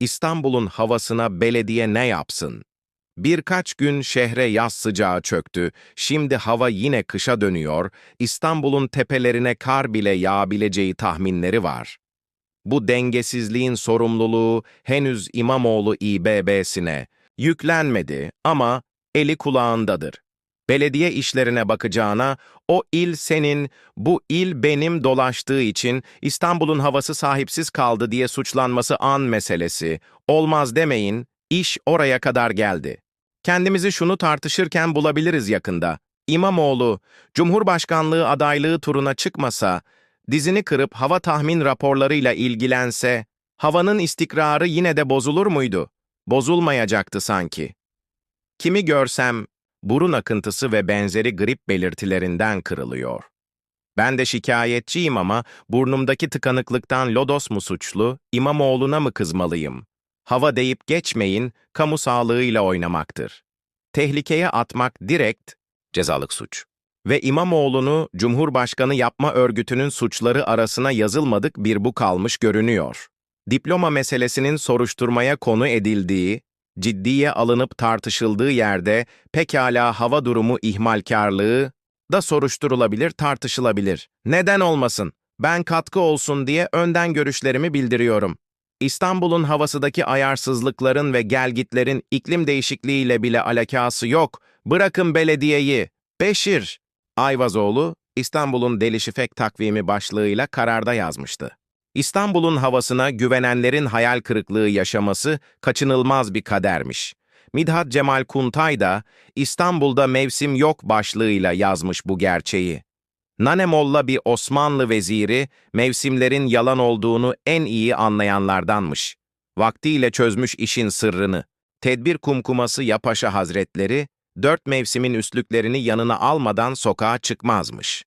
İstanbul'un havasına belediye ne yapsın? Birkaç gün şehre yaz sıcağı çöktü, şimdi hava yine kışa dönüyor, İstanbul'un tepelerine kar bile yağabileceği tahminleri var. Bu dengesizliğin sorumluluğu henüz İmamoğlu İBB'sine yüklenmedi ama eli kulağındadır. Belediye işlerine bakacağına, o il senin, bu il benim dolaştığı için İstanbul'un havası sahipsiz kaldı diye suçlanması an meselesi. Olmaz demeyin, iş oraya kadar geldi. Kendimizi şunu tartışırken bulabiliriz yakında. İmamoğlu, Cumhurbaşkanlığı adaylığı turuna çıkmasa, dizini kırıp hava tahmin raporlarıyla ilgilense, havanın istikrarı yine de bozulur muydu? Bozulmayacaktı sanki. Kimi görsem, burun akıntısı ve benzeri grip belirtilerinden kırılıyor. Ben de şikayetçiyim ama burnumdaki tıkanıklıktan lodos mu suçlu, İmamoğlu'na mı kızmalıyım? Hava deyip geçmeyin, kamu sağlığıyla oynamaktır. Tehlikeye atmak direkt cezalık suç. Ve İmamoğlu'nu Cumhurbaşkanı yapma örgütünün suçları arasına yazılmadık bir bu kalmış görünüyor. Diploma meselesinin soruşturmaya konu edildiği, ciddiye alınıp tartışıldığı yerde pekala hava durumu ihmalkarlığı da soruşturulabilir, tartışılabilir. Neden olmasın? Ben katkı olsun diye önden görüşlerimi bildiriyorum. İstanbul'un havasındaki ayarsızlıkların ve gelgitlerin iklim değişikliğiyle bile alakası yok. Bırakın belediyeyi. Beşir, Ayvazoğlu, İstanbul'un Delişifek takvimi başlığıyla kararda yazmıştı. İstanbul'un havasına güvenenlerin hayal kırıklığı yaşaması kaçınılmaz bir kadermiş. Midhat Cemal Kuntay da İstanbul'da mevsim yok başlığıyla yazmış bu gerçeği. Nanemolla bir Osmanlı veziri mevsimlerin yalan olduğunu en iyi anlayanlardanmış. Vaktiyle çözmüş işin sırrını. Tedbir kumkuması Yapaşa Hazretleri, dört mevsimin üstlüklerini yanına almadan sokağa çıkmazmış.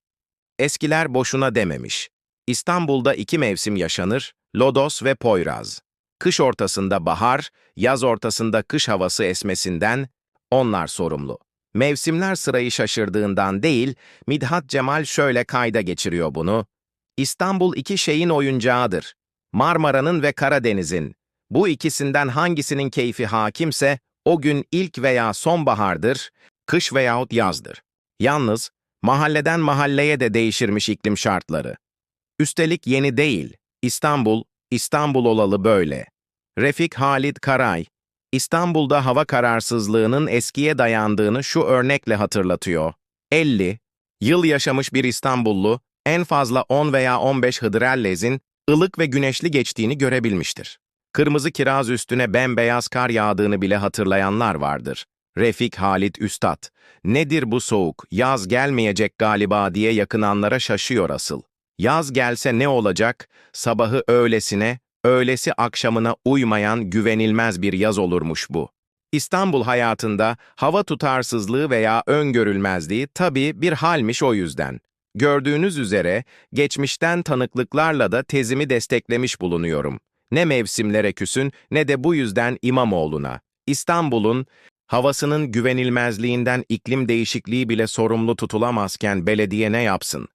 Eskiler boşuna dememiş. İstanbul'da iki mevsim yaşanır, lodos ve poyraz. Kış ortasında bahar, yaz ortasında kış havası esmesinden onlar sorumlu. Mevsimler sırayı şaşırdığından değil, Midhat Cemal şöyle kayda geçiriyor bunu. İstanbul iki şeyin oyuncağıdır. Marmara'nın ve Karadeniz'in. Bu ikisinden hangisinin keyfi hakimse, o gün ilk veya sonbahardır, kış veyahut yazdır. Yalnız, mahalleden mahalleye de değişirmiş iklim şartları. Üstelik yeni değil. İstanbul, İstanbul olalı böyle. Refik Halit Karay, İstanbul'da hava kararsızlığının eskiye dayandığını şu örnekle hatırlatıyor. 50 yıl yaşamış bir İstanbullu en fazla 10 veya 15 hıdrellezin ılık ve güneşli geçtiğini görebilmiştir. Kırmızı kiraz üstüne bembeyaz kar yağdığını bile hatırlayanlar vardır. Refik Halit Üstad, nedir bu soğuk, yaz gelmeyecek galiba diye yakınanlara şaşıyor asıl. Yaz gelse ne olacak, sabahı öğlesine, öğlesi akşamına uymayan güvenilmez bir yaz olurmuş bu. İstanbul hayatında hava tutarsızlığı veya öngörülmezliği tabii bir halmiş o yüzden. Gördüğünüz üzere geçmişten tanıklıklarla da tezimi desteklemiş bulunuyorum. Ne mevsimlere küsün ne de bu yüzden İmamoğlu'na. İstanbul'un havasının güvenilmezliğinden iklim değişikliği bile sorumlu tutulamazken belediye ne yapsın?